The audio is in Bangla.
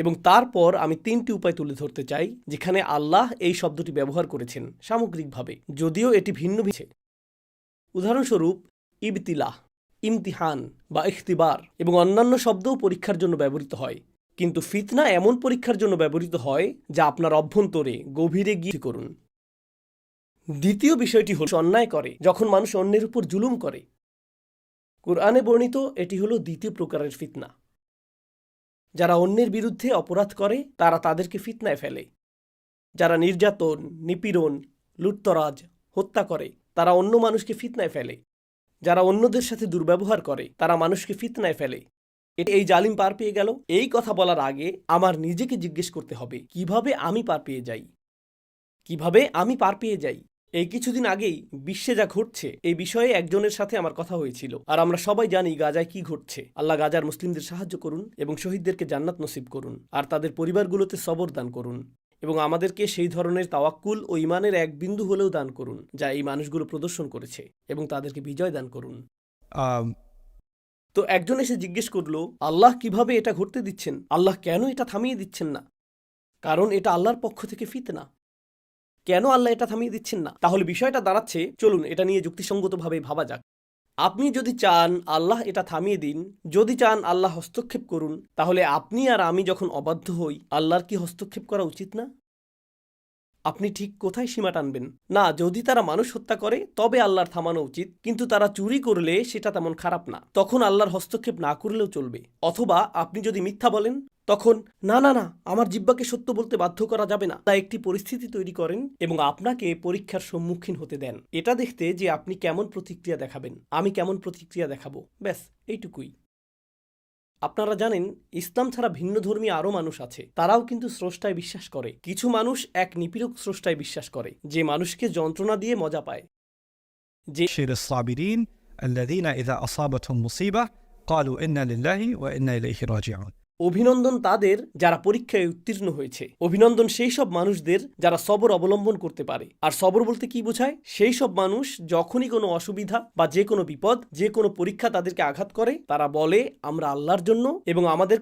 এবং তারপর আমি তিনটি উপায় তুলে ধরতে চাই, যেখানে আল্লাহ এই শব্দটি ব্যবহার করেছেন সামগ্রিকভাবে, যদিও এটি ভিন্ন ভিছে উদাহরণস্বরূপ, ইবতিলাহ, ইমতিহান বা ইখতিবার এবং অন্যান্য শব্দও পরীক্ষার জন্য ব্যবহৃত হয়। কিন্তু ফিতনা এমন পরীক্ষার জন্য ব্যবহৃত হয়, যা আপনার অভ্যন্তরে গভীরে গিয়ে করুন। দ্বিতীয় বিষয়টি হল, অন্যায় করে, যখন মানুষ অন্যের উপর জুলুম করে। কোরআনে বর্ণিত এটি হলো দ্বিতীয় প্রকারের ফিতনা। যারা অন্যের বিরুদ্ধে অপরাধ করে, তারা তাদেরকে ফিতনায় ফেলে। যারা নির্যাতন, নিপীড়ন, লুটতরাজ, হত্যা করে, তারা অন্য মানুষকে ফিতনায় ফেলে। যারা অন্যদের সাথে দুর্ব্যবহার করে, তারা মানুষকে ফিতনায় ফেলে। এটি এই জালিম পার পেয়ে গেল। এই কথা বলার আগে আমার নিজেকে জিজ্ঞেস করতে হবে, কীভাবে আমি পার পেয়ে যাই? কীভাবে আমি পার পেয়ে যাই? এই কিছুদিন আগেই বিশ্বে যা ঘটছে এই বিষয়ে একজনের সাথে আমার কথা হয়েছিল। আর আমরা সবাই জানি গাজায় কি ঘটছে। আল্লাহ গাজার মুসলিমদের সাহায্য করুন এবং শহীদদেরকে জান্নাত নসিব করুন। আর তাদের পরিবারগুলোতে সবর দান করুন। এবং আমাদেরকে সেই ধরনের তাওয়াক্কুল ও ইমানের এক বিন্দু হলেও দান করুন যা এই মানুষগুলো প্রদর্শন করেছে এবং তাদেরকে বিজয় দান করুন। তো একজন এসে জিজ্ঞেস করল আল্লাহ কীভাবে এটা ঘটতে দিচ্ছেন? আল্লাহ কেন এটা থামিয়ে দিচ্ছেন না? কারণ এটা আল্লাহর পক্ষ থেকে ফিতনা। কেন আল্লাহ এটা থামিয়ে দিচ্ছেন না? তাহলে বিষয়টা দাঁড়াচ্ছে, চলুন এটা নিয়ে যুক্তিসঙ্গতভাবে ভাবা যাক। আপনি যদি চান আল্লাহ এটা থামিয়ে দিন, যদি চান আল্লাহ হস্তক্ষেপ করুন, তাহলে আপনি আর আমি যখন অবাধ্য হই, আল্লাহর কি হস্তক্ষেপ করা উচিত না? আপনি ঠিক কোথায় সীমা টানবেন? না, যদি তারা মানুষ হত্যা করে, তবে আল্লাহর থামানো উচিত, কিন্তু তারা চুরি করলে সেটা তেমন খারাপ না। তখন আল্লাহর হস্তক্ষেপ না করলেও চলবে। অথবা আপনি যদি মিথ্যা বলেন, তখন, না না না, আমার জিব্বাকে সত্য বলতে বাধ্য করা যাবে না। তা একটি পরিস্থিতি তৈরি করেন এবং আপনাকে পরীক্ষার সম্মুখীন হতে দেন। এটা দেখতে যে আপনি কেমন প্রতিক্রিয়া দেখাবেন। আমি কেমন প্রতিক্রিয়া দেখাবো? ব্যাস, এইটুকুই। আপনারা জানেন ইসলাম ছাড়া ভিন্ন ধর্মী আরও মানুষ আছে তারাও কিন্তু স্রষ্টায় বিশ্বাস করে কিছু মানুষ এক নিপীড়ক স্রষ্টায় বিশ্বাস করে যে মানুষকে যন্ত্রণা দিয়ে মজা পায় যে بشر الصابرين الذين إذا أصابتهم مصيبة قالوا إنا لله وإنا إليه راجعون অভিনন্দন তাদের যারা পরীক্ষায় উত্তীর্ণ হয়েছে। অভিনন্দন সেই সব মানুষদের যারা সবর অবলম্বন করতে পারে। আর সবর বলতে কি বোঝায়? সেই সব মানুষ যখনই কোনো অসুবিধা বা যে কোনো বিপদ, যে কোনো পরীক্ষা তাদেরকে আঘাত করে, তারা বলে, আমরা আল্লাহর জন্য এবং আমাদের